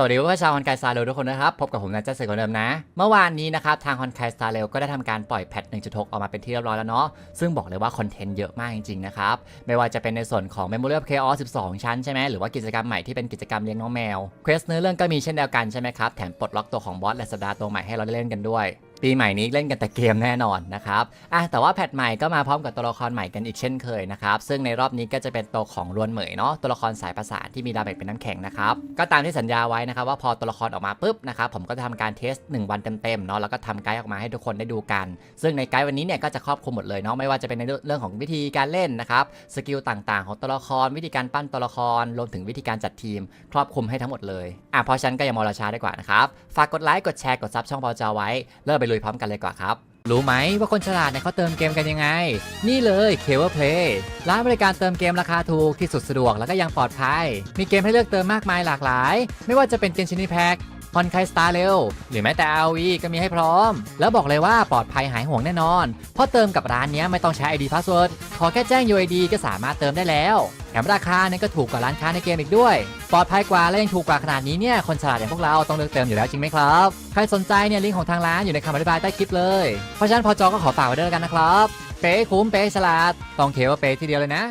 สวัสดีเพื่อนชาวฮอนไคสตาร์เรลทุกคนนะครับ พบกับผมนัทเจษฎคนเดิมนะ เมื่อวานนี้นะครับ ทางฮอนไคสตาร์เรลก็ได้ทำการปล่อยแพท 1.6 ออกมาเป็นที่เรียบร้อยแล้วเนาะซึ่งบอกเลยว่าคอนเทนต์เยอะมากจริง ๆ นะครับ ไม่ว่าจะเป็นในส่วนของ Memory of Chaos 12 ชั้นใช่ไหมหรือว่ากิจกรรมใหม่ที่เป็นกิจกรรมเลี้ยงน้องแมวเควสเนื้อเรื่องก็มีเช่นเดียวกันใช่ไหมครับ แถมปลดล็อกตัวของบอสและสัปดาห์ตัวใหม่ให้เราได้เล่นกันด้วย ปีใหม่นี้เล่นกันแต่เกมแน่นอนนะครับอะแต่ว่าแพทใหม่ก็มาพร้อมกับตัวละครใหม่กันอีกเช่นเคยนะครับ ซึ่งในรอบนี้ก็จะเป็นตัวของรวนเหมยเนาะ ตัวละครสายประสานที่มีดาเมจเป็นน้ำแข็งนะครับ ก็ตามที่สัญญาไว้นะครับว่าพอตัวละครออกมาปุ๊บนะครับผมก็จะทำการเทส 1 วันเต็มๆเนาะ แล้วก็ทำไกด์ออกมาให้ทุกคนได้ดูกัน ซึ่งในไกด์วันนี้เนี่ยก็จะครอบคลุมหมดเลยเนาะ ไม่ว่าจะเป็นในเรื่องของวิธีการเล่นนะครับ สกิลต่างๆ ของตัวละคร วิธีการปั้นตัวละคร รวมถึงวิธีการจัดทีม ครอบคลุมให้ทั้งหมดเลย อะเพราะฉันก็อย่ามอรอช้าดีกว่านะครับ ฝากกดไลค์ กดแชร์ กดซับช่องพอจาไว้เริ่มไปลุยพร้อมกันเลยกว่าครับ รู้ไหมว่าคนฉลาดเนี่ยเขาเติมเกมกันยังไง นี่เลยเคเวอร์เพลย์ร้านบริการเติมเกมราคาถูกที่สุดสะดวกแล้วก็ยังปลอดภัย มีเกมให้เลือกเติมมากมายหลากหลาย ไม่ว่าจะเป็นเกมชินิแพ็กฮอนไคสตาร์เร็ว หรือแม้แต่ RV ก็มีให้พร้อม แล้วบอกเลยว่าปลอดภัยหายห่วงแน่นอน เพราะเติมกับร้านนี้ไม่ต้องใช้ ID Password ขอแค่แจ้ง UID ก็สามารถเติมได้แล้วแถมราคาเนี่ยก็ถูกกว่าร้านค้าในเกมอีกด้วย ปลอดภัยกว่าและยังถูกกว่าขนาดนี้เนี่ยคนฉลาดอย่างพวกเราต้องเลือกเติมอยู่แล้วจริงไหมครับ ใครสนใจเนี่ยลิงก์ของทางร้านอยู่ในคำอธิบายใต้คลิปเลย เพราะฉะนั้นพอจอก็ขอฝากไว้ด้วยวกันนะครับเป๊คุ้มเป๊ฉลาดต้องเคว่าเป๊ทีเดียวเลยนะ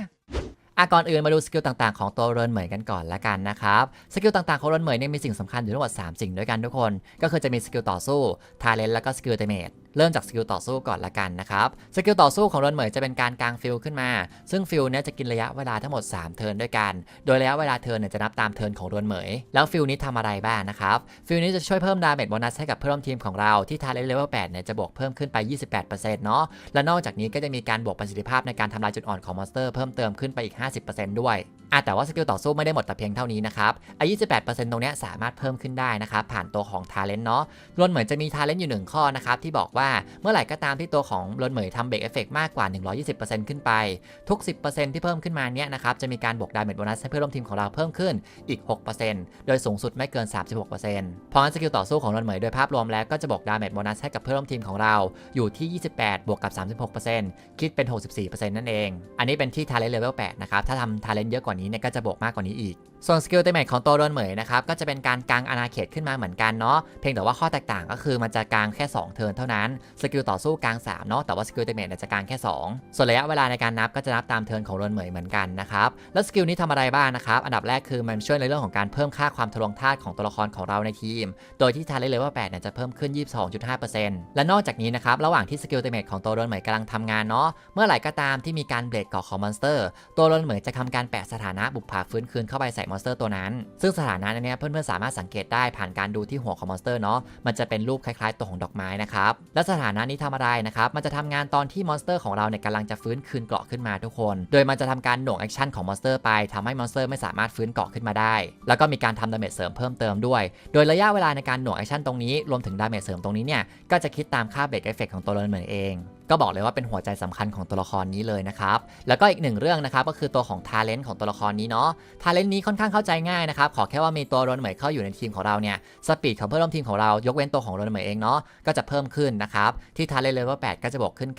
อะก่อนอื่นมาดูสกิลต่างๆของตัวเรนเหมยกันก่อนละกันนะครับ สกิลต่างๆของเรนเหมยเนี่ยมีสิ่งสำคัญอยู่ทั้งหมด3 สิ่งด้วยกันทุกคน ก็คือจะมีสกิลต่อสู้ ทาเลนแล้วก็สกิลเตเมท เริ่มจากสกิลต่อสู้ก่อนละกันนะครับสกิลต่อสู้ของเรนเหมยจะเป็นการกางฟิลขึ้นมา ซึ่งฟิลเนี่ยจะกินระยะเวลาทั้งหมด 3 เทิร์นด้วยกัน โดยระยะเวลาเทิร์นเนี่ยจะนับตามเทิร์นของเรนเหมย แล้วฟิลนี้ทำอะไรบ้างนะครับฟิลนี้จะช่วยเพิ่มดาเมจโบนัสให้กับเพื่อนร่วมทีมของเราที่ทาเลเลเวล8เนี่ยจะบวกเพิ่มขึ้นไป 28%เนาะและนอกจากนี้ก็จะมีการบวกประสิทธิภาพในการทำลายจุดอ่อนของมอนสเตอร์เพิ่มเติมขึ้นไปอีก 50%ด้วย อะแต่ว่าสกิลต่อสู้ไม่ได้หมดแต่เพียงเท่านี้นะครับไอ้28%ตรงนี้สามารถเพิ่มขึ้นได้นะครับผ่านตัวของทาเลนต์เนาะรวนเหมือนจะมีทาเลนต์อยู่หนึ่งข้อนะครับที่บอกว่าเมื่อไหร่ก็ตามที่ตัวของรวนเหมยทำเบรกเอฟเฟกมากกว่า 120%ขึ้นไป ทุก 10%ที่เพิ่มขึ้นมาเนี้ยนะครับจะมีการบวกดาเมจโบนัสให้เพื่อนร่วมทีมของเราเพิ่มขึ้นอีก 6%โดยสูงสุดไม่เกิน 36%เพราะงั้นสกิลต่อสู้ของรวนเหมยโดยภาพรวมแล้วก็จะบวกดาเมจโบนัสให้กับเพื่อนร่วมทีมของเราอยู่ที่ 28 บวกกับ 36%คิดเป็น 64%นั่นเอง อันนี้เป็นที่ทาเลนต์เลเวล8นะครับถ้าทำทาเลนต์เยอะกว่านี้เนี่ยก็จะบวกมากกว่านี้อีก ส่วนสกิลเตเมทของตัวโดนเหมยนะครับก็จะเป็นการกางอาณาเขตขึ้นมาเหมือนกันเนาะเพียงแต่ว่าข้อแตกต่างก็คือมันจะกางแค่ 2 เทิร์นเท่านั้นสกิลต่อสู้กาง3เนาะแต่ว่าสกิลเตเมทเนี่จะกางแค่ 2 ส่วนระยะเวลาในการนับก็จะนับตามเทิร์นของโดนเหมยเหมือนกันนะครับแล้วสกิลนี้ทำอะไรบ้างนะครับอันดับแรกคือมันช่วยในเรื่องของการเพิ่มค่าความทะลวงธาตุของตัวละครของเราในทีม โดยที่ทาเลนเลเวล8เนี่ยจะเพิ่มขึ้น 22.5%และนอกจากนี้นะครับระหว่างที่สกิลเตเมทของตัวโดนเหมยกำลังทำงานเนาะเมื่อไหร่ก็ตามที่มีการเบรกเกาะของมอนสเตอร์ ตัวโดนเหมยจะทำการแปะสถานะบุปผาฟื้นคืนเข้าไปใส่มอนสเตอร์ตัวนั้น ซึ่งสถานะนเนี้เพื่อนๆสามารถสังเกตได้ผ่านการดูที่หัวของมอนสเตอร์เนาะมันจะเป็นรูปคล้ายๆตัวของดอกไม้นะครับและสถานะนี้ทำอะไรนะครับมันจะทำงานตอนที่มอนสเตอร์ของเราเนี่ยกำลังจะฟื้นคืนเกราะขึ้นมาทุกคน โดยมันจะทำการหน่วงแอคชั่นของมอนสเตอร์ไปทำให้มอนสเตอร์ไม่สามารถฟื้นเกราะขึ้นมาได้ แล้วก็มีการทำดาเมจเสริมเพิ่มเติมด้วย โดยระยะเวลาในการหน่วงแอคชั่นตรงนี้รวมถึงดาเมจเสริมตรงนี้เนี่ยก็จะคิดตามค่าเบรกเอฟเฟกของตัวเราเหมือนเอง ก็บอกเลยว่าเป็นหัวใจสำคัญของตัวละครนี้เลยนะครับ แล้วก็อีกหนึ่งเรื่องนะครับก็คือตัวของทาเลนต์ของตัวละครนี้เนาะทาเลนต์นี้ค่อนข้างเข้าใจง่ายนะครับขอแค่ว่ามีตัวโรนเหมยเข้าอยู่ในทีมของเราเนี่ยสปีดของเพื่อนร่วมทีมของเรายกเว้นตัวของโรนเหมยเองเนาะก็จะเพิ่มขึ้นนะครับที่ทาเลนต์เลเวล8ก็จะบวกขึ้น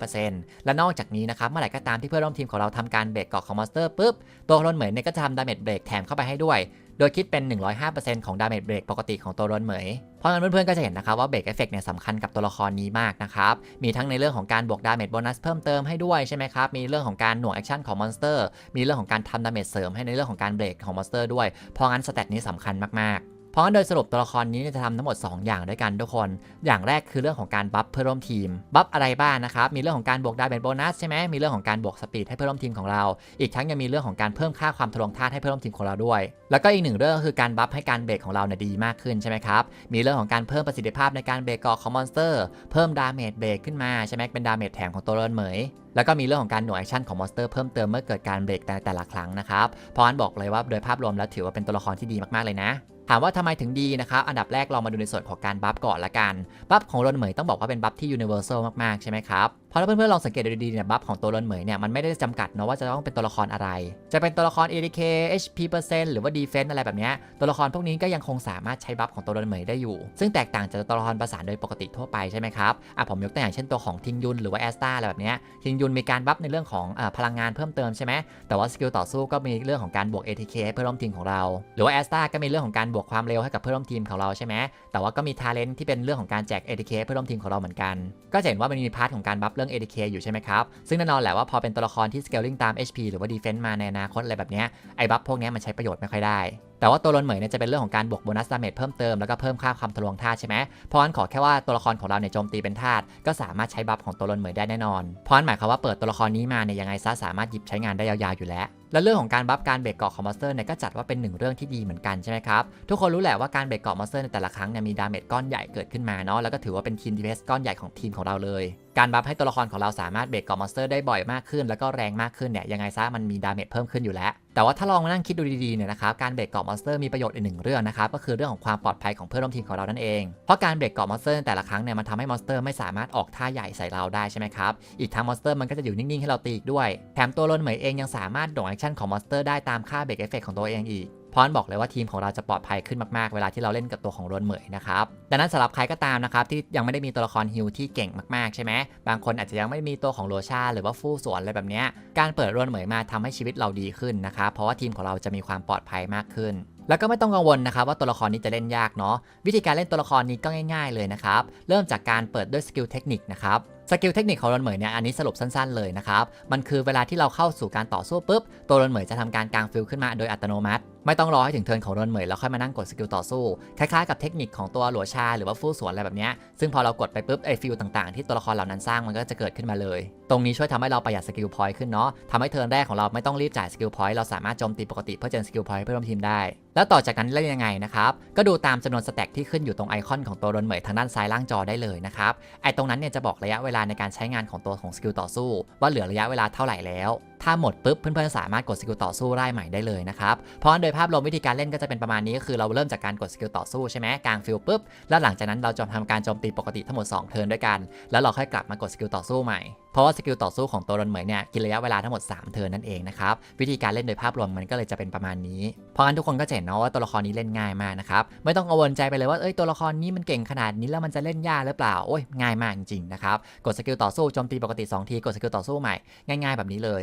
9.5%และนอกจากนี้นะครับเมื่อไหร่ก็ตามที่เพื่อนร่วมทีมของเราทำการเบรกเกาะของมอนสเตอร์ปุ๊บตัวโรนเหมยเนี่ยก็จะทำดาเมจเบรกแถมเข้าไปให้ด้วย โดยคิดเป็น 105%ของดาเมจเบรกปกติของตัวรนเหมย เพราะงั้นเพื่อนๆก็จะเห็นนะครับว่าเบรกเอฟเฟกเนี่ยสำคัญกับตัวละครนี้มากนะครับ มีทั้งในเรื่องของการบวกดาเมจโบนัสเพิ่มเติมให้ด้วยใช่ไหมครับ มีเรื่องของการหน่วงแอคชั่นของมอนสเตอร์ มีเรื่องของการทำดาเมจเสริมให้ในเรื่องของการเบรกของมอนสเตอร์ด้วย เพราะงั้นสเตตนี้สำคัญมากๆ เพราะงั้นโดยสรุปตัวละครนี้จะทำทั้งหมด 2 อย่างด้วยกันทุกคน อย่างแรกคือเรื่องของการบัฟเพื่อร่วมทีม บัฟอะไรบ้างนะครับ มีเรื่องของการบวกดาเมจโบนัสใช่ไหมมีเรื่องของการบวกสปีดให้เพื่อนร่วมทีมของเรา อีกทั้งยังมีเรื่องของการเพิ่มค่าความทะลวงธาตุให้เพื่อนร่วมทีมของเราด้วย แล้วก็อีกหนึ่งเรื่องก็คือการบัฟให้การเบรกของเราเนี่ยดีมากขึ้นใช่ไหมครับ มีเรื่องของการเพิ่มประสิทธิภาพในการเบรกเกาะของมอนสเตอร์ เพิ่มดาเมจเบรกขึ้นมาใช่ไหมเป็นดาเมจแถมของตัวเรนเหมยแล้วก็มีเรื่องของการหน่วยแอคชั่นของมอนสเตอร์เพิ่มเติมเมื่อเกิดการเบรกแต่แต่ละครั้งนะครับ เพราะงั้นบอกเลยว่าโดยภาพรวมแล้วถือว่าเป็นตัวละครที่ดีมากๆเลยนะ ถามว่าทำไมถึงดีนะครับ อันดับแรกเรามาดูในส่วนของการบัฟก่อนละกัน บัฟของรอนเหมยต้องบอกว่าเป็นบัฟที่ universal มากๆ ใช่ไหมครับ ราะถ้าเพื่อนๆลองสังเกตดูดีๆเนี่ยบัฟของตัวรอนเหมยเนี่ยมันไม่ได้จำกัดเนาะว่าจะต้องเป็นตัวละครอะไร จะเป็นตัวละคร ADK HP เปอร์เซ็นต์หรือว่า Defense อะไรแบบเนี้ยตัวละครพวกนี้ก็ยังคงสามารถใช้บัฟของตัวรอนเหมยได้อยู่ ซึ่งแตกต่างจากตัวละครประสานโดยปกติทั่วไปใช่ไหมครับอะผมยกตัวอย่างเช่นตัวของทิงยุนหรือว่าแอสตาอะไรแบบเนี้ยทิงยุนมีการบัฟในเรื่องของอพลังงานเพิ่มเติมใช่ไหมแต่ว่าสกิลต่อสู้ก็มีเรื่องของการบวก ATK ให้เพื่อนร่วมทีมของเรา หรือว่าแอสตาก็มีเรื่องของการบวกความเร็วให้กับเพื่อนร่วมทีมของเราใช่ไหมแต่ว่าก็มีทาเลนที่เป็นเรื่องของการแจก ATK ให้เพื่อนร่วมทีมของเราเหมือนกัน ก็จะเห็นว่ามันมีพาร์ทของการบัฟเรื่อง ATK อยู่ใช่ไหมครับ ซึ่งแน่นอนแหละว่าพอเป็นตัวละครที่ scaling ตาม HP หรือว่า defense มาในอนาคตอะไรแบบนี้ไอ้บัฟพวกนี้มันใช้ประโยชน์ไม่ค่อยได้แต่ว่าตัวรอนเหมยเนี่ยจะเป็นเรื่องของการบวกโบนัสดาเมจเพิ่มเติมแล้วก็เพิ่มค่าความทะลวงธาตุใช่ไหมเพราะนั้นขอแค่ว่าตัวละครของเราเนี่ยโจมตีเป็นธาตุก็สามารถใช้บัฟของตัวรอนเหมยได้แน่นอน เพราะนั้นหมายความว่าเปิดตัวละครนี้มาเนี่ยยังไงซะสามารถหยิบใช้งานได้ยาวๆอยู่แล้วและเรื่องของการบัฟการเบรกเกาะของมอนสเตอร์เนี่ยก็จัดว่าเป็นหนึ่งเรื่องที่ดีเหมือนกันใช่ไหมครับ ทุกคนรู้แหละว่าการเบรกเกาะมอนสเตอร์ในแต่ละครั้งเนี่ยมีดาเมจก้อนใหญ่เกิดขึ้นมาเนาะแล้วก็ถือว่าเป็นทีมดีเฟสก้อนใหญ่ของทีมของเราเลย การบัฟให้ตัวละครของเราสามารถเบรกเกาะมอนสเตอร์ได้บ่อยมากขึ้น แล้วก็แรงมากขึ้นเนี่ยยังไงซะมันมีดาเมจเพิ่มขึ้นอยู่แล้ว แต่ว่าถ้าลองมานั่งคิดดูดีๆเนี่ยนะครับการเบรกเกาะมอนสเตอร์มีประโยชน์อีกหนึ่งเรื่องนะครับก็คือเรื่องของความปลอดภัยของเพื่อนร่วมทีมของเรานั่นเองเพราะการเบรกเกาะมอนสเตอร์แต่ละครั้งเนี่ยมันทำให้มอนสเตอร์ไม่สามารถออกท่าใหญ่ใส่เราได้ใช่ไหมครับอีกทั้งมอนสเตอร์มันก็จะอยู่นิ่งๆให้เราตีอีกด้วยแถมตัวลนเหมยเองยังสามารถโดดแอคชั่นของมอนสเตอร์ได้ตามค่าเบรกเอฟเฟกของตัวเองอีก พราะฉะนั้นบอกเลยว่าทีมของเราจะปลอดภัยขึ้นมากๆ เวลาที่เราเล่นกับตัวของโรนเหมยนะครับดังนั้นสำหรับใครก็ตามนะครับที่ยังไม่ได้มีตัวละครฮิลที่เก่งมากๆใช่ไหมบางคนอาจจะยังไม่มีตัวของโรชาหรือว่าฟู่สวนอะไรแบบเนี้ยการเปิดโรนเหมยมาทำให้ชีวิตเราดีขึ้นนะครับเพราะว่าทีมของเราจะมีความปลอดภัยมากขึ้นแล้วก็ไม่ต้องกังวลนะครับว่าตัวละครนี้จะเล่นยากเนาะวิธีการเล่นตัวละครนี้ก็ง่าย ๆเลยนะครับเริ่มจากการเปิดด้วยสกิลเทคนิคนะครับสกิลเทคนิคของรอนเหมยเนี่ยอันนี้สรุปสั้นๆเลยนะครับ มันคือเวลาที่เราเข้าสู่การต่อสู้ปุ๊บ ตัวรอนเหมยจะทำการกางฟิลขึ้นมาโดยอัตโนมัติ ไม่ต้องรอให้ถึงเทิร์นของรอนเหมยแล้วค่อยมานั่งกดสกิลต่อสู้คล้ายๆกับเทคนิคของตัวหลัวชาหรือว่าฟู่สวนอะไรแบบเนี้ยซึ่งพอเรากดไปปุ๊บไอฟิลต่างๆ ที่ตัวละครเหล่านั้นสร้างมันก็จะเกิดขึ้นมาเลย ตรงนี้ช่วยทำให้เราประหยัดสกิลพอยต์ขึ้นเนาะทำให้เทิร์นแรกของเราไม่ต้องรีบจ่ายสกิลพอยต์เราสามารถโจมตีปกติเพื่อเจนสกิลพอยต์เพื่อร่วมทีมได้แล้วต่อจากนั้นเล่นยังไงนะครับ ก็ดูตามจำนวนสแต็กที่ขึ้นอยู่ตรงไอคอนของตัวรอนเหมยทางด้านซ้ายล่างจอได้เลยนะครับไอตรงนั้นเนี่ยจะบอกระยะเวลาในการใช้งานของตัวของสกิลต่อสู้ ว่าเหลือระยะเวลาเท่าไหร่แล้ว ถ้าหมดปุ๊บเพื่อนๆสามารถกดสกิลต่อสู้ไล่ใหม่ได้เลยนะครับเพราะโดยภาพรวมวิธีการเล่นก็จะเป็นประมาณนี้ก็คือเราเริ่มจากการกดสกิลต่อสู้ใช่ไหมกลางฟิลปุ๊บแล้วหลังจากนั้นเราจะทำการโจมตีปกติทั้งหมด2เทิร์นด้วยกัน แล้วเราค่อยกลับมากดสกิลต่อสู้ใหม่เพราะว่าสกิลต่อสู้ของตัวรอนเหมยเนี่ยกินระยะเวลาทั้งหมด 3 เทิร์นนั่นเองนะครับวิธีการเล่นโดยภาพรวมมันก็เลยจะเป็นประมาณนี้ เพราะงั้นทุกคนก็จะเห็นเนาะว่าตัวละครนี้เล่นง่ายมากนะครับไม่ต้องกังวลใจไปเลยว่าเอ้ยตัวละครนี้มันเก่งขนาดนี้แล้วมันจะเล่นยากหรือเปล่าโอ้ยง่ายมากจริงๆนะครับกดสกิลต่อสู้โจมตีปกติ 2 ทีกดสกิลต่อสู้ใหม่ง่ายๆแบบนี้เลย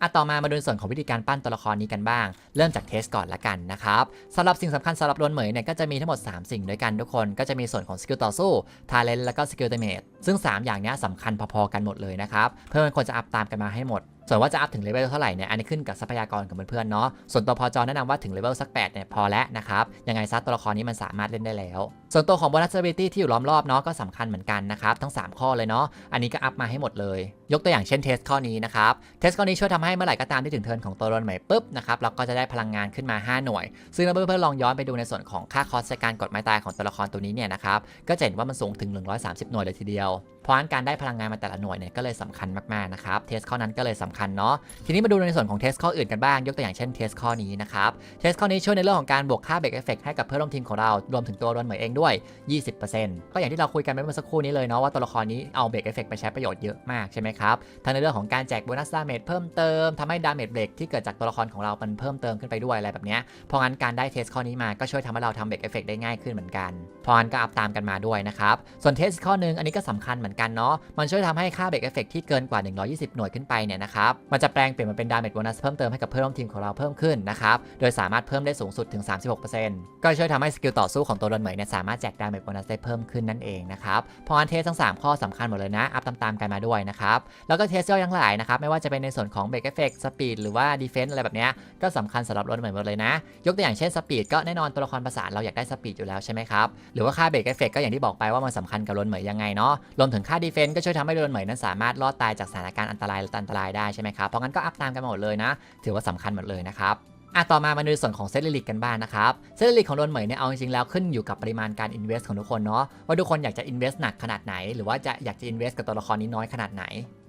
อะต่อมามาดูส่วนของวิธีการปั้นตัวละครนี้กันบ้าง เริ่มจากเทสก่อนละกันนะครับสำหรับสิ่งสำคัญสำหรับโดนเหมยเนี่ยก็จะมีทั้งหมด 3 สิ่งด้วยกันทุกคน ก็จะมีส่วนของสกิลต่อสู้ทาเลนแล้วก็สกิลเดเมจซึ่ง 3 อย่างนี้สำคัญพอๆกันหมดเลยนะครับเพื่อนๆควรจะอัพตามกันมาให้หมด ส่วนว่าจะอัพถึงเลเวลเท่าไหร่เนี่ยอันนี้ขึ้นกับทรัพยากรของเพื่อนๆเนาะส่วนตัวพอจอแนะนำว่าถึงเลเวลสัก8เนี่ยพอแล้วนะครับยังไงซะตัวละครนี้มันสามารถเล่นได้แล้ว ส่วนตัวของ bonus ability ที่อยู่ล้อมรอบเนาะก็สำคัญเหมือนกันนะครับทั้ง 3 ข้อเลยเนาะอันนี้ก็อัพมาให้หมดเลย ยกตัวอย่างเช่นเทสข้อนี้นะครับเทสข้อนี้ช่วยทำให้เมื่อไหร่ก็ตามที่ถึงเทิร์นของตัวรอนใหม่ปุ๊บนะครับเราก็จะได้พลังงานขึ้นมา 5 หน่วย ซึ่งถ้าเพื่อนๆลองย้อนไปดูในส่วนของค่าคอสในการกดไม้ตายของตัวละครตัวนี้เนี่ยนะครับก็จะเห็นว่ามันสูงถึง 130 หน่วยเลยทีเดียว เพราะฉะนั้นการได้พลังงานมาแต่ละหน่วยเนี่ยก็เลยสำคัญมากๆนะครับเทสข้อนั้นก็เลยสำคัญเนาะทีนี้มาดูในส่วนของเทสข้ออื่นกันบ้างยกตัวอย่างเช่นเทสข้อนี้นะครับเทสข้อนี้ช่วยในเรื่องของการบวกค่าเบรกเอฟเฟกให้กับเพื่อนร่วมทีมของเรารวมถึงตัวรอนเหมยเองด้วย 20%ก็อย่างที่เราคุยกันไปเมื่อสักครู่นี้เลยเนาะว่าตัวละครนี้เอาเบรกเอฟเฟกไปใช้ประโยชน์เยอะมากใช่ไหมครับทั้งในเรื่องของการแจกโบนัสดาเมจเพิ่มเติมทำให้ดาเมจเบรกที่เกิดจากตัวละครของเรามันเพิ่มเติมขึ้นไปด้วยอะไรแบบเนี้ยเพราะงั้นการได้เทสข้อนี้มาก็ช่วยทำให้เราทำเบรกเอฟเฟกได้ง่ายขึ้นเหมือนกันเพราะงั้นก็อัพตามกันมาด้วยนะครับส่วนเทสข้อนึงอันนี้ก็สำคัญเหมือนกันเนาะ มันช่วยทำให้ค่าเบรกเอฟเฟกที่เกินกว่า 120 หน่วยขึ้นไปเนี่ยนะครับ มันจะแปลงเปลี่ยนมาเป็นดาเมจโบนัสเพิ่มเติมให้กับเพื่อนร่วมทีมของเราเพิ่มขึ้นนะครับ โดยสามารถเพิ่มได้สูงสุดถึง 36%ก็ช่วยทำให้สกิลต่อสู้ของตัวรอนเหมยเนี่ยสามารถแจกดาเมจโบนัสได้เพิ่มขึ้นนั่นเองนะครับพราะงั้นเทสทั้ง 3 ข้อสำคัญหมดเลยนะ อัพตามๆกันมาด้วยนะครับ แล้วก็เทสย่อยทั้งหลายนะครับ ไม่ว่าจะเป็นในส่วนของเบรกเอฟเฟกต์สปีดหรือว่าดีเฟนส์อะไรแบบเนี้ยก็สำคัญสำหรับรถเหมือนหมดเลยนะ ยกตัวอย่างเช่นสปีดก็แน่นอนตัวละครประสานเราอยากได้สปีดอยู่แล้วใช่ไหมครับหรือว่าค่าเบรกเอฟเฟกต์ก็อย่างที่บอกไปว่ามันสำคัญกับรถเหมยยังไงเนาะรวมถึงค่าดีเฟนต์ก็ช่วยทำให้รถเหมยนั้นสามารถรอดตายจากสถานการณ์อันตรายและอันตรายได้ใช่ไหมครับ เพราะงั้นก็อัพตามกันหมดเลยนะ ถือว่าสำคัญหมดเลยนะครับอะต่อมามาดูส่วนของเซตลิลิกกันบ้างนะครับ เซตลิลิกของโดนเหมยเนี่ยเอาจริงๆแล้วขึ้นอยู่กับปริมาณการอินเวสต์ของทุกคนเนาะว่าทุกคนอยากจะอินเวสต์หนักขนาดไหน หรือว่าจะอยากจะอินเวสต์กับตัวละครนี้น้อยขนาดไหน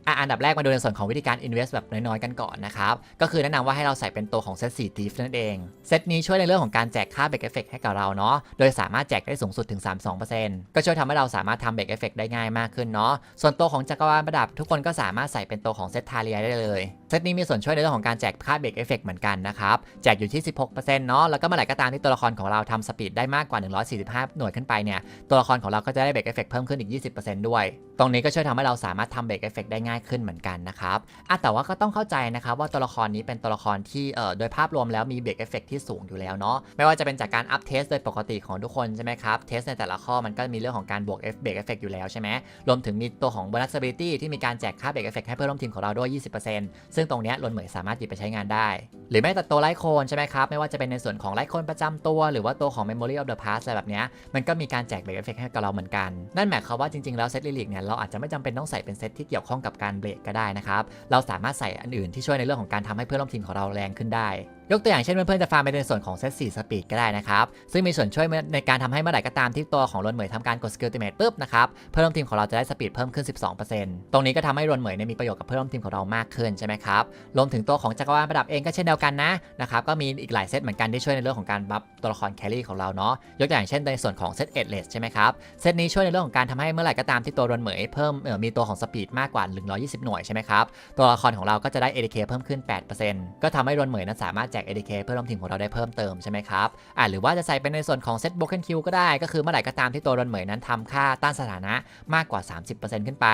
อะอันดับแรกมาดูในส่วนของวิธีการ invest แบบน้อยๆกันก่อนนะครับ ก็คือแนะนำว่าให้เราใส่เป็นตัวของเซต4 thief นั่นเอง เซตนี้ช่วยในเรื่องของการแจกค่าเบรกเอฟเฟกให้กับเราเนาะ โดยสามารถแจกได้สูงสุดถึง 32%ก็ช่วยทำให้เราสามารถทำเบรกเอฟเฟกได้ง่ายมากขึ้นเนาะ ส่วนตัวของจักรวาลประดับ ทุกคนก็สามารถใส่เป็นตัวของเซตทาเรียได้เลย เซตนี้มีส่วนช่วยในเรื่องของการแจกค่าเบรกเอฟเฟกเหมือนกันนะครับ แจกอยู่ที่ 16%เนาะ แล้วก็เมื่อไหร่ก็ตามที่ตัวละครของเราทำสปีดได้มากกว่า 145 หน่วยขึ้นไปเนี่ย ตัวละครของเราก็จะได้เบรกเอฟเฟกเพิ่มขึ้นอีก 20%ด้วย ตรงนี้ก็ช่วยทำให้เราสามารถทำเบรกเอฟเฟกได้ง่ายขึ้นเหมือนกันนะครับอะแต่ว่าก็ต้องเข้าใจนะครับว่าตัวละครนี้เป็นตัวละครที่เอ่อโดยภาพรวมแล้วมีเบรกเอฟเฟกที่สูงอยู่แล้วเนาะไม่ว่าจะเป็นจากการอัพเทสโดยปกติของทุกคนใช่ไหมครับเทสในแต่ละข้อมันก็มีเรื่องของการบวกเอฟเบรกเอฟเฟกอยู่แล้วใช่ไหมรวมถึงมีตัวของ bonus ability ที่มีการแจกค่าเบรกเอฟเฟกให้เพื่อนร่วมทีมของเราด้วย 20%ซึ่งตรงนี้ลนเหมยสามารถหยิบไปใช้งานได้ หรือแม้แต่ตัวไลท์โคนใช่ไหมครับไม่ว่าจะเป็นในส่วนของไลท์โคนประจำตัว หรือว่าตัวของ memory of the past อะไรแบบเนี้มันก็มีการแจกเบรกเอฟเฟกให้กับเราเหมือนกันนั่นหมายความว่าจริงๆแล้วเซตลิลิกเนี่ยเราอาจจะไม่จำเป็นต้องใส่เป็นเซตที่เกี่ยวข้องกับการเบรกก็ได้นะครับ เราสามารถใส่อันอื่นที่ช่วยในเรื่องของการทำให้เพื่อนร่วมทีมของเราแรงขึ้นได้ ยกตัวอย่างเช่นเพื่อนๆจะฟาร์มไปในส่วนของเซต4สปีดก็ได้นะครับ ซึ่งมีส่วนช่วยในการทำให้เมื่อไหร่ก็ตามที่ตัวของรนเหมยทำการกดสกิลติเมตปุ๊บนะครับเพื่อนร่วมทีมของเราจะได้สปีดเพิ่มขึ้น 12%ตรงนี้ก็ทำให้รนเหมยมีประโยชน์กับเพื่อนร่วมทีมของเรามากขึ้นใช่ไหมครับรวมถึงตัวของจักรวาลประดับเองก็เช่นเดียวกันนะนะครับก็มีอีกหลายเซตเหมือนกันที่ช่วยในเรื่องของการบัฟตัวละครแครี่ของเราเนาะยกตัวอย่างเช่นในส่วนของเซตเอ็ดเลสใช่ไหมครับเซตนี้ช่วยในเรื่องของการทำให้เมื่อไหร่ก็ตามที่ตัวรนเหมยเพิ่มมีตัวของสปีดมากกว่า 120 หน่วยใช่ไหมครับตัวละครของเราก็จะได้ ADK เพิ่มขึ้น 8%ก็ทำให้รนเหมยนั้นสามารถแจก ADK เพื่อร่วมทีมของเราได้เพิ่มเติมใช่ไหมครับอ่าหรือว่าจะใส่เป็นในส่วนของเซต Broken Kill ก็ได้ก็คือเมื่อไหร่ก็ตามที่ตัวรอนเหมยนั้นทำค่าต้านสถานะมากกว่า 30%ขึ้นไป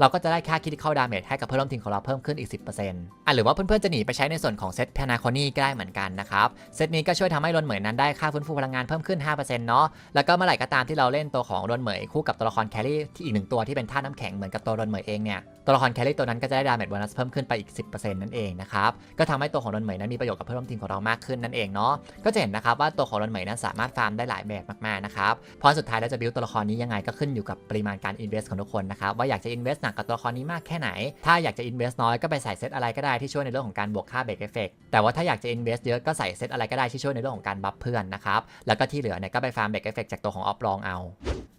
เราก็จะได้ค่า critical damage ให้กับเพื่อนร่วมทีมของเราเพิ่มขึ้นอีก 10%อะหรือว่าเพื่อนๆจะหนีไปใช้ในส่วนของเซต p a n a c o n i ก็ได้เหมือนกันนะครับเซตนี้ก็ช่วยทำให้รอนเหมยนั้นได้ค่าฟื้นฟูพลังงานเพิ่มขึ้น5%เนาะแล้วก็เมื่อไหร่ก็ตามที่เราเล่นตัวของรอนเหมยคู่กับตัวละครแครี่ที่อีกหนึ่งตัวที่เป็นท่าน้ำแข็งเหมือนกับตัวรอนเหมยเองเนี่ยตัวละครแครี่ตัวนั้นก็จะได้ดาเมจโบนัสเพิ่มขึ้นไปอีก 10%นั่นเองนะครับก็ทำให้ตัวของรอนเหมยนั้นมีประโยชน์กับเพื่อนร่วมทีมของเรามากขึ้นนั่นเองเนาะก็จะเห็นนะครับว่าตัวของรอนเหมยนั้นสามารถฟาร์มได้หลายแบบมากๆนะครับพราะสุดท้ายแล้วจะบิวตัวละครนี้ยังไงก็ขึ้นอยู่กับปริมาณการ invest ของทุกคนนะครับว่าอยากจะ invest หนักกับตัวละครนี้มากแค่ไหน ถ้าอยากจะ invest น้อยก็ไปใส่เซตอะไรก็ได้ที่ช่วยในเรื่องของการบวกค่าเบรกเอฟเฟกแต่ว่าถ้าอยากจะ invest เยอะก็ใส่เซตอะไรก็ได้ที่ช่วยในเรื่องของการบัฟเพื่อนนะครับแล้วก็ที่เหลือเนี่ยก็ไปฟาร์มเบรกเอฟเฟกจากตัวของออฟลองเอา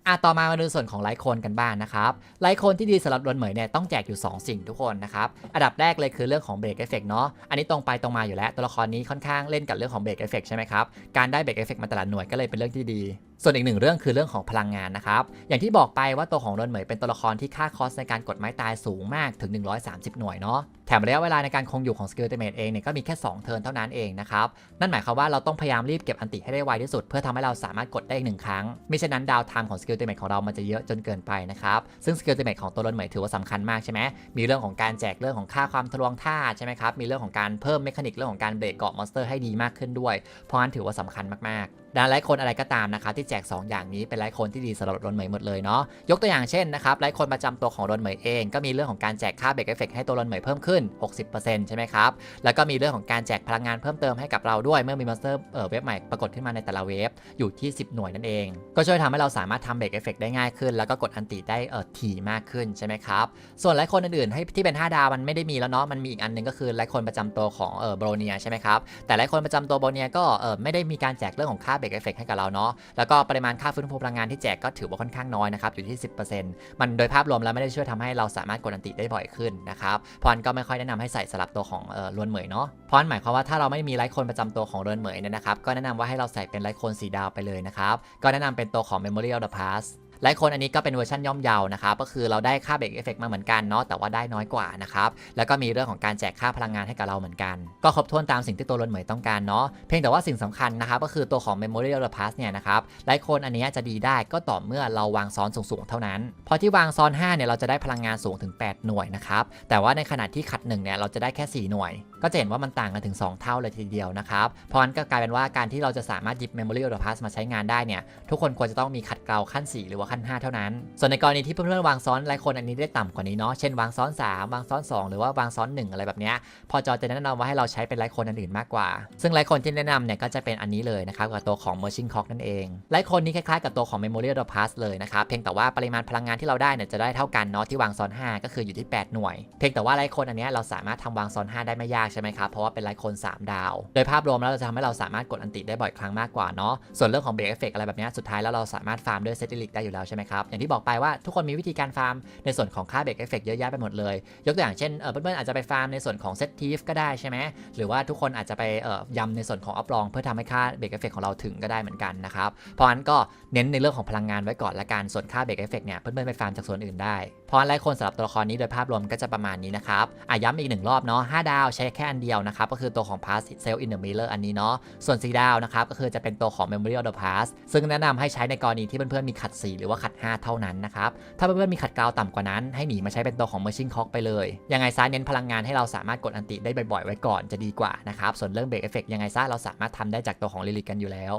อะต่อมามาดูส่วนของไลท์โคนกันบ้างนะครับไลท์โคนที่ดีสำหรับรวนเหมยเนี่ยต้องแจกอยู่ 2 สิ่งทุกคนนะครับอันดับแรกเลยคือเรื่องของเบรกเอฟเฟกเนาะอันนี้ตรงไปตรงมาอยู่แล้วตัวละครนี้ค่อนข้างเล่นกับเรื่องของเบรกเอฟเฟกใช่ไหมครับการได้เบรกเอฟเฟกมาแต่ละหน่วยก็เลยเป็นเรื่องที่ดีส่วนอีกหนึ่งเรื่องคือเรื่องของพลังงานนะครับ อย่างที่บอกไปว่าตัวของรวนเหมยเป็นตัวละครที่ค่าคอสในการกดไม้ตายสูงมากถึง 130 หน่วยเนาะ แถมระยะเวลาในการคงอยู่ของสกิลเตเมตเองเนี่ยก็มีแค่ 2 เทิร์นเท่านั้นเองนะครับ นั่นหมายความว่าเราต้องพยายามรีบเก็บอันติให้ได้ไวที่สุด เพื่อทำให้เราสามารถกดได้อีกหนึ่งครั้งมิฉะนั้นดาวไทม์ของสกิลเตเมตของเรามันจะเยอะจนเกินไปนะครับ ซึ่งสกิลเตเมตของตัวรอนเหมยถือว่าสำคัญมากใช่ไหมมีเรื่องของการแจกเรื่องของค่าความทะลวงท่าใช่ไหมครับ มีเรื่องของการเพิ่มเมคานิกเรื่องของการเบรกเกาะมอนสเตอร์ให้ดีมากขึ้นด้วย เพราะงั้นถือว่าสำคัญมากๆดังนั้นไลท์คนอะไรก็ตามนะครับที่แจก 2 อย่างนี้เป็นไลท์คนที่ดีสำหรับรอนเหมยหมดเลยเนาะยกตัวอย่างเช่นนะครับไลท์คนประจำตัวของรอนเหมยเองก็มีเรื่องของการแจกค่าเบรกเอฟเฟกให้ตัวรอนเหมยเพิ่มขึ้น 60%ใช่ไหมครับแล้วก็มีเรื่องของการแจกพลังงานเพิ่มเติมให้กับเราด้วยเมื่อมีมอนสเตอร์เว็บใหม่ปรากฏขึ้นมาในแต่ละเวฟอยู่ที่ 10 หน่วยนั่นเอง ก็ช่วยทำให้เราสามารถทำเบรกเอฟเฟกได้ง่ายขึ้น แล้วก็กดอันติได้เออถี่มากขึ้นใช่ไหมครับส่วนไลท์คนอื่นๆให้ที่เป็น 5 ดาวมันไม่ได้มีแล้วเนาะมันมีอีกอันนึงก็คือไลคนประจำตัวของเออโบรเนียใช่ไหมครับแต่ไลคนประจำตัวโบรเนียก็เออไม่ได้มีการแจกเรื่องของค่าเบรกเอฟเฟกให้กับเราเนาะแล้วก็ปริมาณค่าฟื้นฟูพลังงานที่แจกก็ถือว่าค่อนข้างน้อยนะครับอยู่ที่ 10%มันโดยภาพรวมแล้วไม่ได้ช่วยทำให้เราสามารถกดอันติได้บ่อยขึ้นนะครับพราะฉะนั้นก็ไม่ค่อยแนะนำให้ใส่สลับตัวของเออลวนเหมยเนาะพราะฉะนั้นหมายความว่าถ้าเราไม่มีไลท์โคนประจำตัวของลวนเหมยเนี่ยนะครับก็แนะนำว่าให้เราใส่เป็นไลท์โคนสีดาวไปเลยนะครับก็แนะนำเป็นตัวของ Memory of the Past หลายคนอันนี้ก็เป็นเวอร์ชันย่อมเยาวนะครับก็คือเราได้ค่าเบรกเอฟเฟกมาเหมือนกันเนาะแต่ว่าได้น้อยกว่านะครับแล้วก็มีเรื่องของการแจกค่าพลังงานให้กับเราเหมือนกัน ก็ครบถ้วนตามสิ่งที่ตัวรถเหมยต้องการเนาะเพียงแต่ว่าสิ่งสำคัญนะครับก็คือตัวของ Memory of the Past เนี่ยนะครับหลายคนอันนี้จะดีได้ก็ต่อเมื่อเราวางซ้อนสูงๆเท่านั้นพราะที่วางซ้อน5เนี่ยเราจะได้พลังงานสูงถึง 8 หน่วยนะครับแต่ว่าในขณะที่ขัด1เนี่ยเราจะได้แค่ 4 หน่วยก็จะเห็นว่ามันต่างกันถึง 2 เท่าเลยทีเดียวนะครับ เพราะงั้นก็กลายเป็นว่าการที่เราจะสามารถหยิบ Memory of the Past มาใช้งานได้เนี่ย ทุกคนควรจะต้องมีขัดเกลาขั้น 4 หรือว่าขั้น 5 เท่านั้น ส่วนในกรณีที่เพื่อนๆวางซ้อนหลายคนอันนี้ได้ต่ำกว่านี้เนาะ เช่นวางซ้อน 3 วางซ้อน 2 หรือว่าวางซ้อน 1 อะไรแบบเนี้ยพอจอจะแนะนำว่าให้เราใช้เป็นไลท์คนอันอื่นมากกว่า ซึ่งไลท์คนที่แนะนำเนี่ยก็จะเป็นอันนี้เลยนะครับกับตัวของ Merchant Cock นั่นเองไลท์คนนี้คล้ายๆกับตัวของ Memory of the Past เลยนะครับ เพียงแต่ว่าปริมาณพลังงานที่เราได้เนี่ยจะได้เท่ากันเนาะที่วางซ้อน 5 ก็คืออยู่ที่ 8 หน่วย เพียงแต่ว่าไลท์คนอันนี้เราสามารถทำวางซ้อน 5 ได้ไม่ยากใช่ไหมครับ เพราะว่าเป็นไลท์คน 3 ดาว โดยภาพรวมแล้วเราจะทำให้เราสามารถกดอันติได้บ่อยครั้งมากกว่าเนาะ ส่วนเรื่องของเบรกเอฟเฟกอะไรแบบนี้สุดท้ายแล้วเราสามารถฟาร์มด้วยเซติลิกได้อยู่แล้วใช่ไหมครับ อย่างที่บอกไปว่าทุกคนมีวิธีการฟาร์มในส่วนของค่าเบรกเอฟเฟกเยอะแยะไปหมดเลย ยกตัวอย่างเช่นเออเพื่อนๆอาจจะไปฟาร์มในส่วนของเซตทีฟก็ได้ใช่ไหมหรือว่าทุกคนอาจจะไปเอ่อยำในส่วนของอัพลอง เพื่อทำให้ค่าเบรกเอฟเฟกของเราถึงก็ได้เหมือนกันนะครับ เพราะฉะนั้นก็เน้นในเรื่องของพลังงานไว้ก่อนละกันส่วนค่าเบรกเอฟเฟกเนี่ยเพื่อนๆไปฟาร์มจากส่วนอื่นได้เพราะหลายคนสำหรับตัวละครนี้โดยภาพรวมก็จะประมาณนี้นะครับอะย้ำอีกหนึ่งรอบเนาะ5ดาวใช้แค่อันเดียวนะครับก็คือตัวของ Pass Cell in the Mirror อันนี้เนาะส่วน4ดาวนะครับก็คือจะเป็นตัวของ Memory of the Past ซึ่งแนะนำให้ใช้ในกรณีที่เพื่อนๆมีขัด 4 หรือว่าขัด 5 เท่านั้นนะครับถ้าเพื่อนๆมีขัดกาวต่ำกว่านั้น ให้หนีมาใช้เป็นตัวของ Machine Cock ไปเลยยังไงซะเน้นพลังงานให้เราสามารถกดอันติได้บ่อยๆไว้ก่อนจะดีกว่านะครับส่วนเรื่องเบรกเอฟเฟกยังไงซะเราสามารถทำได้จากตัวของลิลิกันอยู่แล้ว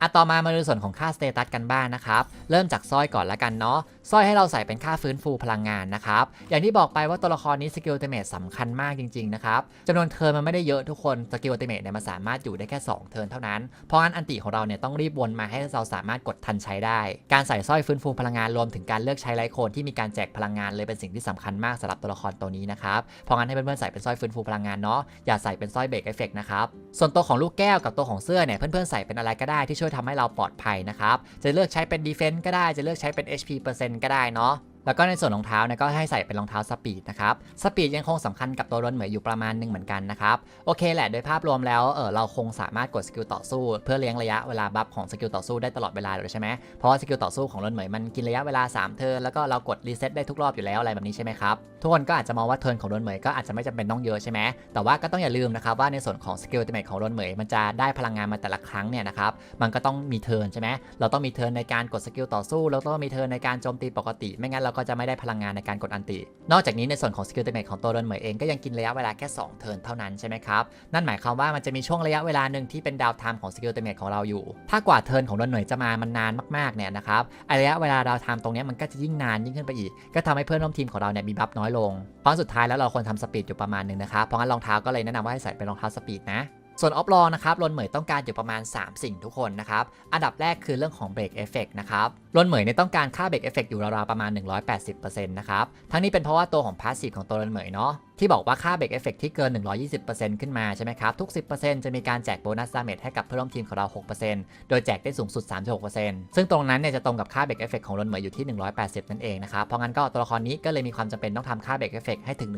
อะต่อมามาดูส่วนของค่าสเตตัสกันบ้างนะครับ เริ่มจากสร้อยก่อนละกันเนาะ สร้อยให้เราใส่เป็นค่าฟื้นฟูพลังงานนะครับ อย่างที่บอกไปว่าตัวละครนี้สกิลเตเมตสำคัญมากจริงๆนะครับจำนวนเทิร์นมันไม่ได้เยอะทุกคนสกิลเตเมตเนี่ยมันสามารถอยู่ได้แค่ 2 เทิร์นเท่านั้น เพราะงั้นอันติของเราเนี่ยต้องรีบวนมาให้เราสามารถกดทันใช้ได้ การใส่สร้อยฟื้นฟูพลังงานรวมถึงการเลือกใช้ไลโคนที่มีการแจกพลังงานเลยเป็นสิ่งที่สำคัญมากสำหรับตัวละครตัวนี้นะครับ เพราะงั้นให้เพื่อนๆใส่เป็นสร้อยฟื้นฟูพลังงานเนาะ อย่าใส่เป็นสร้อยเบรกเอฟเฟกนะครับ ส่วนตัวของลูกแก้วกับตัวของเสื้อเนี่ยเพื่อนๆใส่เป็นอะไรก็ได้ที่ช่วยทำให้เราปลอดภัยนะครับ จะเลือกใช้เป็น Defense ก็ได้ จะเลือกใช้เป็น HP เปอร์เซ็นตก็ได้เนาะ แล้วก็ในส่วนรองเท้าเนี่ยก็ให้ใส่เป็นรองเท้าสปีดนะครับ สปีดยังคงสำคัญกับตัวรถเหมยอยู่ประมาณหนึ่งเหมือนกันนะครับ โอเคแหละ โดยภาพรวมแล้วเออเราคงสามารถกดสกิลต่อสู้ เพื่อเลี้ยงระยะเวลาบัฟของสกิลต่อสู้ได้ตลอดเวลาเลยใช่ไหมเพราะว่าสกิลต่อสู้ของรถเหมยมันกินระยะเวลา 3 เทิร์นแล้วก็เรากดรีเซ็ตได้ทุกรอบอยู่แล้วอะไรแบบนี้ใช่ไหมครับ ทุกคนก็อาจจะมองว่าเทิร์นของรถเหมยก็อาจจะไม่จำเป็นต้องเยอะใช่ไหมแต่ว่าก็ต้องอย่าลืมนะครับว่าในส่วนของสกิลติเมทของรถเหมยมันจะได้พลังงานมาแต่ละครั้งเนี่ยนะครับมันก็ต้องมีเทิร์นใช่ไหมเราต้องมีเทิร์นในการกดสกิลต่อสู้แล้วต้องมีเทิร์นในการโจมตีปกติไม่งั้นเราก็จะไม่ได้พลังงานในการกดอันติ นอกจากนี้ในส่วนของสกิลเติเมทของตัวรถเหมยเองก็ยังกินระยะเวลาแค่ 2 เทิร์นเท่านั้นใช่ไหมครับ นั่นหมายความว่ามันจะมีช่วงระยะเวลาหนึ่งที่เป็นดาวไทม์ของสกิลเติเมทของเราอยู่ ถ้ากว่าเทิร์นของรถเหมยจะมามันนานมากๆเนี่ยนะครับระยะเวลาดาวไทม์ตรงนี้มันก็จะยิ่งนานยิ่งขึ้นไปอีก ก็ทำให้เพื่อนร่วมทีมของเราเนี่ยมีบัฟน้อยลงเพราะสุดท้ายแล้วเราควรทำสปีดอยู่ประมาณหนึ่งนะครับเพราะงั้นรองเท้าก็เลยแนะนำว่าให้ใส่เป็นรองเท้าสปีดนะ ส่วนออฟลองนะครับรนเหมยต้องการอยู่ประมาณ 3 สิ่งทุกคนนะครับ อันดับแรกคือเรื่องของเบรกเอฟเฟกนะครับรนเหมยเนี่ยต้องการค่าเบรกเอฟเฟกอยู่ราวๆประมาณ 180%นะครับ ทั้งนี้เป็นเพราะว่าตัวของพาสซีฟของตัวรนเหมยเนาะ ที่บอกว่าค่าเบรกเอฟเฟกที่เกิน 120%ขึ้นมาใช่ไหมครับ ทุก 10%จะมีการแจกโบนัสดาเมจให้กับเพื่อนร่วมทีมของเรา 6%โดยแจกได้สูงสุด 36%ซึ่งตรงนั้นเนี่ยจะตรงกับค่าเบรกเอฟเฟกของรนเหมยอยู่ที่ 180 นั่นเองนะครับ เพราะงั้นก็ตัวละครนี้ก็เลยมีความจำเป็นต้องทำค่าเบรกเอฟเฟกให้ถึง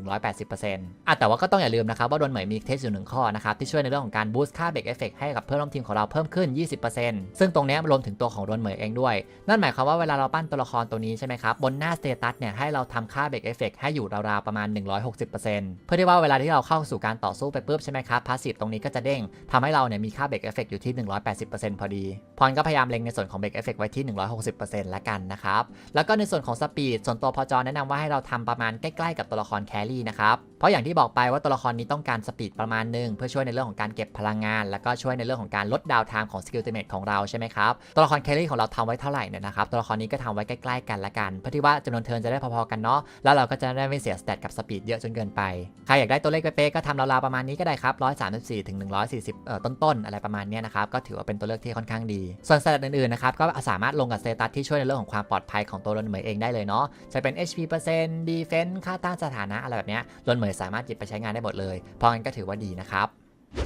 180%อะแต่ว่าก็ต้องอย่าลืมนะครับว่ารนเหมยมีเทสอยู่หนึ่งข้อนะครับที่ช่วยในเรื่องของการบูสต์ค่าเบรกเอฟเฟกให้กับเพื่อนร่วมทีมของเราเพิ่มขึ้น 20%ซึ่งตรงนี้รวมถึงตัวของรนเหมยเองด้วย นั่นหมายความว่าเวลาเราปั้นตัวละครตัวนี้ใช่ไหมครับบนหน้าสเตตัสเนี่ยให้เราทำค่าเบรกเอฟเฟกให้อยู่ราวๆประมาณ 160%เพื่อที่ว่าเวลาที่เราเข้าสู่การต่อสู้ไปปุ๊บใช่ไหมครับพาสซีฟตรงนี้ก็จะเด้งทำให้เราเนี่ยมีค่าเบรกเอฟเฟกอยู่ที่ 180%พอดีพรก็พยายามเล็งในส่วนของเบรกเอฟเฟกไว้ที่ 160%ละกันนะครับ แล้วก็ในส่วนของสปีดส่วนตัวพอจอแนะนำว่าให้เราทำประมาณใกล้ๆกับตัวละครแครี่นะครับ เพราะอย่างที่บอกไปว่าตัวละครนี้ต้องการสปีดประมาณหนึงเพื่อช่วยในเรื่องของการเก็บพลังงาน แล้วก็ช่วยในเรื่องของการลดดาวไทม์ของสกิลติเมทของเราใช่ไหมครับตัวละครแครี่ของเราทำไว้เท่าไหร่เนี่ยนะครับตัวละครนี้ก็ทำไว้ใกล้ๆกันละกันเพื่อที่ว่าจำนวนเทิร์นจะได้พอๆกันเนาะแล้วเราก็จะได้ไม่เสียสเตตกับสปีดเยอะจนเกินไปใครอยากได้ตัวเลขเป๊ะๆก็ทำราวๆประมาณนี้ก็ได้ครับ 134ถึง140เอ่อต้นๆ อะไรประมาณนี้นะครับ ก็ถือว่าเป็นตัวเลือกที่ค่อนข้างดี ส่วนสเตตอื่นๆ นะครับ ก็สามารถลงกับสเตตัสที่ช่วยในเรื่องของความปลอดภัยของตัวรนเหมยเองได้เลยเนาะ จะเป็น HP เปอร์เซ็นต์ Defense ค่าต้านสถานะอะไรแบบนี้รนเหมยสามารถหยิบไปใช้งานได้หมดเลย เพราะงั้นก็ถือว่าดีนะครับ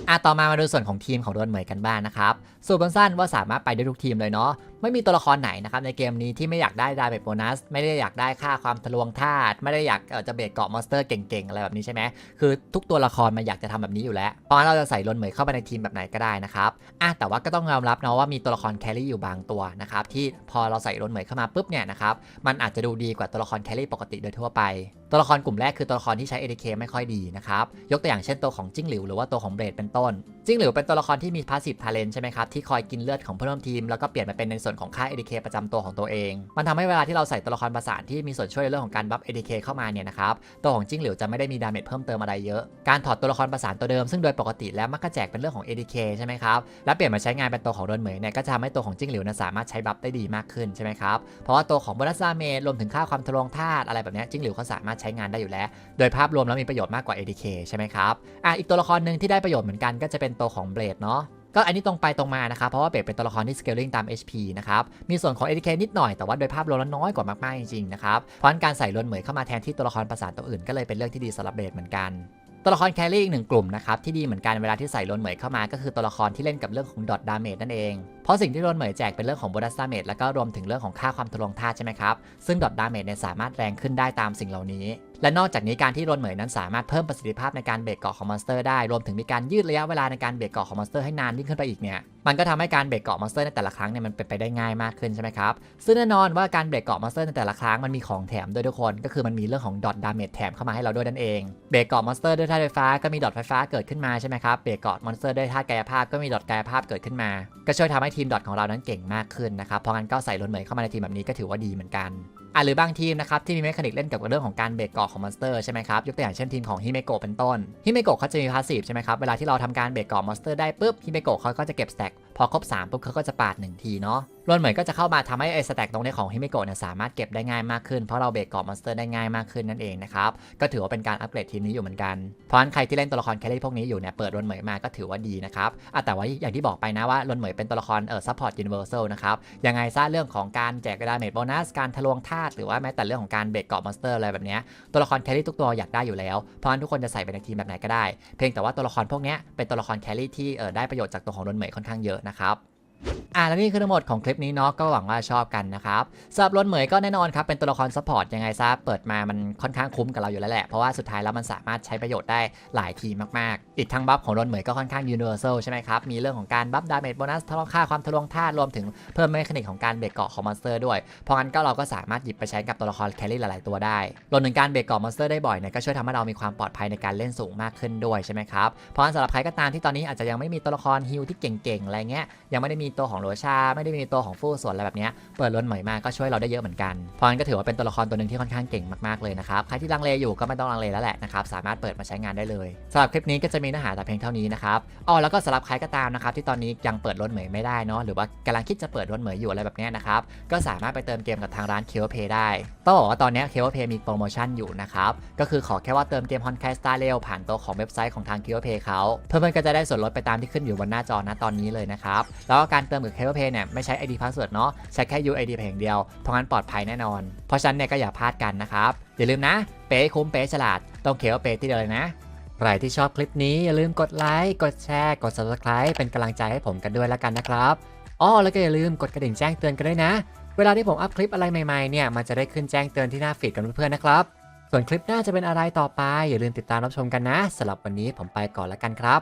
อะต่อมามาดูส่วนของทีมของรวนเหมยกันบ้างนะครับสูตรสั้นว่าสามารถไปได้ทุกทีมเลยเนาะไม่มีตัวละครไหนนะครับในเกมนี้ที่ไม่อยากได้ดาเมจโบนัส ไม่ได้อยากได้ค่าความทะลวงธาตุไม่ได้อยากจะเบรกเกาะมอนสเตอร์เก่งๆ อะไรแบบนี้ใช่ไหมคือทุกตัวละครมันอยากจะทำแบบนี้อยู่แล้วเพราะงั้นเราจะใส่รวนเหมยเข้าไปในทีมแบบไหนก็ได้นะครับอะแต่ว่าก็ต้องยอมรับเนาะว่ามีตัวละครแครี่อยู่บางตัวนะครับที่พอเราใส่รวนเหมยเข้ามาปุ๊บเนี่ยนะครับมันอาจจะดูดีกว่าตัวละครแครี่ปกติโดยทั่วไป ตัวละครกลุ่มแรกคือตัวละครที่ใช้ ADK ไม่ค่อยดีนะครับยกตัวอย่างเช่นตัวของจิ้งหลิวหรือว่าตัวของเบรเป็นต้นจิ้งหลิวเป็นตัวละครที่มีพาสซีฟทาเลนใช่ไหมครับ ที่คอยกินเลือดของเพื่อนร่วมทีม แล้วก็เปลี่ยนมาเป็นในส่วนของค่า ADK ประจำตัวของตัวเอง มันทำให้เวลาที่เราใส่ตัวละครประสานที่มีส่วนช่วยในเรื่องของการบัฟ ADK เข้ามาเนี่ยนะครับตัวของจิ้งหลิวจะไม่ได้มีดาเมจเพิ่มเติมอะไรเยอะ การถอดตัวละครประสานตัวเดิมซึ่งโดยปกติแล้วมักจะแจกเป็นเรื่องของ ADK ใช่ไหมครับแล้วเปลี่ยนมาใช้งานเป็นตัวของโดนเหมยเนี่ยก็จะทำให้ตัวของจิ้งหลิวนะสามารถใช้บัฟได้ดีมากขึ้นใช่ไหมครับเพราะว่าตัวของโบนัสดาเมรวมถึงค่าความทะลวงธาตุอะไรแบบนี้จิ้งหลิวเขาสามารถใช้งานได้อยู่แล้ว โดยภาพรวมแล้วมีประโยชน์มากกว่า ADK ใช่ไหมครับอะอีกตัวละครหนึ่งที่ได้ประโยชน์เหมือนกันก็จะเป็นตัวของเบลดเนาะก็อันนี้ตรงไปตรงมานะครับ เพราะว่าเบลดเป็นตัวละครที่ scaling ตาม HP นะครับ มีส่วนของ ADK นิดหน่อย แต่ว่าโดยภาพรวมแล้วน้อยกว่ามาก ๆ จริง ๆ นะครับ เพราะการใส่ลวนเหมยเข้ามาแทนที่ตัวละครประสานตัวอื่นก็เลยเป็นเรื่องที่ดีสำหรับเบลดเหมือนกันตัวละครแครี่อีกหนึ่งกลุ่มนะครับที่ดีเหมือนกันเวลาที่ใส่โรนเหมยเข้ามาก็คือตัวละครที่เล่นกับเรื่องของดอทดาเมจนั่นเอง เพราะสิ่งที่โรนเหมยแจกเป็นเรื่องของโบนัสดาเมจแล้วก็รวมถึงเรื่องของค่าความทะลวงธาตุใช่ไหมครับ ซึ่งดอทดาเมจเนี่ยสามารถแรงขึ้นได้ตามสิ่งเหล่านี้ และนอกจากนี้การที่รนเหมยนั้นสามารถเพิ่มประสิทธิภาพในการเบรกเกาะของมอนสเตอร์ได้รวมถึงมีการยืดระยะเวลาในการเบรกเกาะของมอนสเตอร์ให้นานยิ่งขึ้นไปอีกเนี่ยมันก็ทำให้การเบรกเกาะมอนสเตอร์ในแต่ละครั้งเนี่ยมันเป็นไปได้ง่ายมากขึ้นใช่ไหมครับซึ่งแน่นอนว่าการเบรกเกาะมอนสเตอร์ในแต่ละครั้งมันมีของแถมด้วยทุกคนก็คือมันมีเรื่องของดอทดาเมจแถมเข้ามาให้เราด้วยนั่นเองเบรกเกาะมอนสเตอร์ด้วยธาตุไฟฟ้าก็มีดอทไฟฟ้าเกิดขึ้นมาใช่ไหมครับเบรกเกาะมอนสเตอร์ด้วยธาตุกายภาพก็มีดอทกายภาพเกิดขึ้นมา ก็ช่วยทำให้ทีมดอทของเรานั้นเก่งมากขึ้นนะครับเพราะงั้นก็ใส่รนเหมยเข้ามาในทีมแบบนี้ก็ถือว่าดีเหมือนกัน อะหรือบางทีมนะครับที่มีเมคานิกเล่นเกี่ยวกับเรื่องของการเบรกเกาะของมอนสเตอร์ใช่ไหมครับยกตัวอย่างเช่นทีมของฮิเมโกะเป็นต้นฮิเมโกะเขาจะมีพาสซีฟใช่ไหมครับเวลาที่เราทำการเบรกเกาะมอนสเตอร์ได้ปุ๊บฮิเมโกะเขาก็จะเก็บสแต็ก พอครบ3ปุ๊บเขาก็จะปาด 1 ทีเนาะรวนเหมือนก็จะเข้ามาทำให้ไอ้สแต็กตรงนี้ของฮิเมโกะเนี่ยสามารถเก็บได้ง่ายมากขึ้น เพราะเราเบรกเกาะมอนสเตอร์ได้ง่ายมากขึ้นนั่นเองนะครับ ก็ถือว่าเป็นการอัปเกรดทีมนี้อยู่เหมือนกัน เพราะฉะนั้นใครที่เล่นตัวละครแครี่พวกนี้อยู่เนี่ยเปิดรวนเหมยมาก็ถือว่าดีนะครับแต่ว่าอย่างที่บอกไปนะว่ารวนเหมยเป็นตัวละครเอ่อซัพพอร์ตยูนิเวอร์แซลนะครับยังไงซะเรื่องของการแจกดาเมจโบนัสการทะลวงธาตุหรือว่าแม้แต่เรื่องของการเบรกเกาะมอนสเตอร์อะไรแบบเนี้ยตัวละครแครี่ทุกตัวอยากได้อยู่แล้วเพราะฉะนั้นทุกคนจะใส่ไปในทีมแบบไหนก็ได้ เพียงแต่ว่าตัวละครพวกนี้เป็นตัวละครแครี่ที่เออได้ประโยชน์จากตัวของรนเหมยค่อนข้างเยอะนะครับ อ่าแล้วนี่คือทั้งหมดของคลิปนี้เนาะก็หวังว่าชอบกันนะครับสำหรับรนเหมยก็แน่นอนครับเป็นตัวละครซัพพอร์ตยังไงซะเปิดมามันค่อนข้างคุ้มกับเราอยู่แล้วแหละ เพราะว่าสุดท้ายแล้วมันสามารถใช้ประโยชน์ได้หลายทีมากๆ อีกทั้งบัฟของรนเหมยก็ค่อนข้างยูนิเวอร์แซลใช่ไหมครับ มีเรื่องของการบัฟดาเมจโบนัสทะลวงค่าความทะลวงธารวมถึงเพิ่มเมคานิกของการเบรกเกาะของมอนสเตอร์ด้วยเพราะงั้นก็เราก็สามารถหยิบไปใช้กับตัวละครแคลรี่หลายๆตัวได้รวมถึงการเบรกเกาะมอนสเตอร์ได้บ่อยเนี่ยก็ช่วยทำให้เรามีความปลอดภัยในการเล่นสูงมากขึ้นด้วยใช่ไหมครับเพราะงั้นสำหรับใครก็ตามที่ตอนนี้อาจจะยังไม่มีตัวละครฮิลที่เก่งๆอะไรเงี้ยยังไม่ได้มีตัวของโรชา ไม่ได้มีตัวของฟู่ส่วนอะไรแบบนี้เปิดล้นใหม่มาก็ช่วยเราได้เยอะเหมือนกันเพราะงั้นก็ถือว่าเป็นตัวละครตัวหนึ่งที่ค่อนข้างเก่งมากๆเลยนะครับใครที่ลังเลอยู่ก็ไม่ต้องลังเลแล้วแหละนะครับสามารถเปิดมาใช้งานได้เลยสำหรับคลิปนี้ก็จะมีเนื้อหาแต่เพียงเท่านี้นะครับอ๋อแล้วก็สำหรับใครก็ตามนะครับที่ตอนนี้ยังเปิดล้นเหมยไม่ได้เนาะหรือว่ากำลังคิดจะเปิดล้นเหมยอยู่อะไรแบบนี้นะครับก็สามารถไปเติมเกมกับทางร้านเค o เพย์ได้ต้องบอกว่าตอนนี้เค o เพย์มีโปรโมชั่นอยู่นะครับก็คือขอแค่ว่าเติมเกม h o n c a s t a r เร็วผ่านตัวของเว็บไซต์ของทาง k e o p a y เขาเพื่อนๆก็จะได้ส่วนลดไปตามที่ขึ้นอยู่บนหน้าจอนะตอนนี้เลยนะครับแล้วก็การเติมกับ k e o p a y เนี่ยไม่ใช้ ID password เนาะใช้แค่ UID เพียงเดียว เพราะงั้นปลอดภัยแน่นอน เพราะฉะนั้นเนี่ยก็อย่าพลาดกันนะครับ อย่าลืมนะ เป๊ะคุ้มเป๊ะฉลาด ต้อง k e o p a y ที่เดียวเลยนะใครที่ชอบคลิปนี้อย่าลืมกดไลค์กดแชร์ กด subscribe เป็นกำลังใจให้ผมกันด้วยแล้วกันนะครับอ้อแล้วก็อย่าลืมกดกระดิ่งแจ้งเตือนกันด้วยนะ เวลาที่ผมอัพคลิปอะไรใหม่ๆเนี่ยมันจะได้ขึ้นแจ้งเตือนที่หน้าฟีดกันเพื่อนๆนะครับส่วนคลิปหน้าจะเป็นอะไรต่อไป อย่าลืมติดตามรับชมกันนะสำหรับวันนี้ผมไปก่อนแล้วกันครับ